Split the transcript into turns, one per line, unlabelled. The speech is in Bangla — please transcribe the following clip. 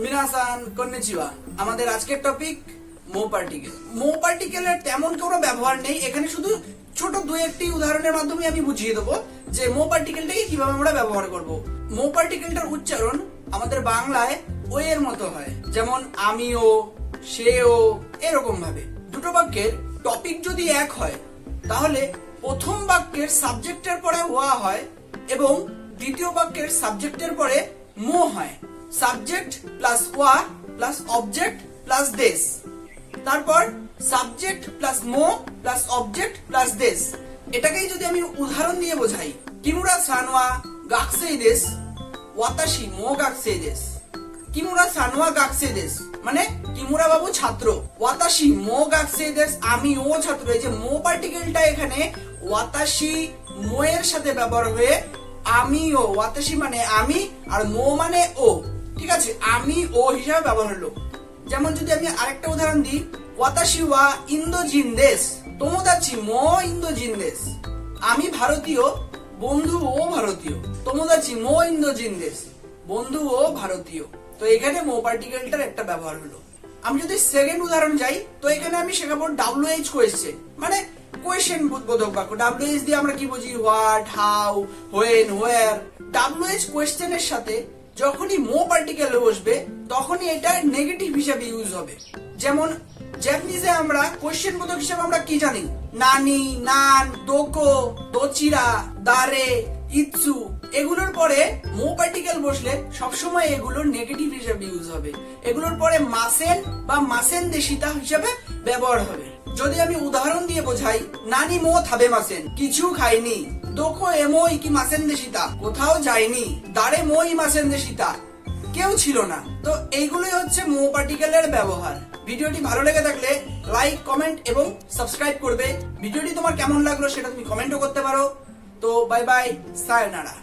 মিনাসান কন্নিচিওয়া আমাদের আজকের টপিক মো পার্টিকেল মো পার্টিকেলের তেমন কোনো ব্যবহার নেই। এখানে শুধু ছোট দুই একটি উদাহরণের মাধ্যমে আমি বুঝিয়ে দেবো যে মো পার্টিকেলটাকে কীভাবে আমরা ব্যবহার করব। মো পার্টিকেলটার উচ্চারণ আমাদের বাংলায় ও এর মতো হয়। যেমন আমিও, সেও, এরকম ভাবে। দুটো বাক্যের টপিক যদি এক হয়, তাহলে প্রথম বাক্যের সাবজেক্টের পরে ওয়া হয় এবং দ্বিতীয় বাক্যের সাবজেক্টের পরে মো হয়। সাবজেক্ট প্লাস ওয়া প্লাস অবজেক্ট প্লাস দেশ তারপর সাবজেক্ট প্লাস মো প্লাস অবজেক্ট প্লাস দেশ এটাকেই যদি আমি উদাহরণ দিয়ে বোঝাই কিমুরা সানোয়া গাকসেই দেশ ওয়াতাশি মো গাকসেই দেশ। কিমুরা সানোয়া গাকসে দেশ মানে কিমুরা বাবু ছাত্র ওয়াতাশি মো গাকসে দেশ, আমি ও ছাত্র। এই যে মো পার্টিকেলটা এখানে ওয়াতাশি মো এর সাথে ব্যবহার হয়ে আমি ও ওয়াতাশি মানে আমি আর মো মানে ও। ঠিক আছে, আমি ও হিসাবে ব্যবহার হলো যেমন যদি আমি আরেকটা উদাহরণ দিই ওয়াতাশি ওয়া ইন্দোজিন দেশ তোমোদাচি মো ইন্দোজিন দেশ আমি ভারতীয়, বন্ধু ও ভারতীয় তোমোদাচি মো ইন্দোজিন দেশ বন্ধু ও ভারতীয়। তো এখানে মো পার্টিকেলটার একটা ব্যবহার হলো। আমি যদি সেকেন্ড উদাহরণ যাই, তো এখানে আমি শেখাবো ডাব্লিউ এইচ কোয়েশ্চেন মানে কোয়েশ্চেন বোধক বাক্য। ডাব্লিউ এইচ দিয়ে আমরা কি বুঝি? What how when where W H কোয়েশ্চেনের সাথে যখনই মো পার্টিকেল বসবে, তখনই এটা নেগেটিভ হিসাবে ইউজ হবে। যেমন জ্যাপানিজে আমরা কোয়েশ্চেন বোধক হিসাবে আমরা কি জানি? নানি, নান, দোকো, দোচিরা, দারে, ইৎসু, এগুলোর পরে মো পার্টিকেল বসলে সবসময় এগুলো নেগেটিভ হিসেবে ইউজ হবে। এগুলোর পরে মাসেন বা মাসেন দেশিতা হিসেবে ব্যবহার হবে। যদি আমি উদাহরণ দিয়ে বোঝাই, নানি মো থাবে মাসেন, কিছু খাইনি। দোকো এমো ইকি মাসেন দেশিতা কোথাও যায়নি, দাঁড়ে মো ই মাসেন দেশিতা কেউ ছিল না। তো এইগুলোই হচ্ছে মো পার্টিকেলের ব্যবহার। ভিডিওটি ভালো লেগে থাকলে লাইক, কমেন্ট এবং সাবস্ক্রাইব করবে। ভিডিওটি তোমার কেমন লাগল সেটা তুমি কমেন্টও করতে পারো। তো বাই বাই, সায়নারা।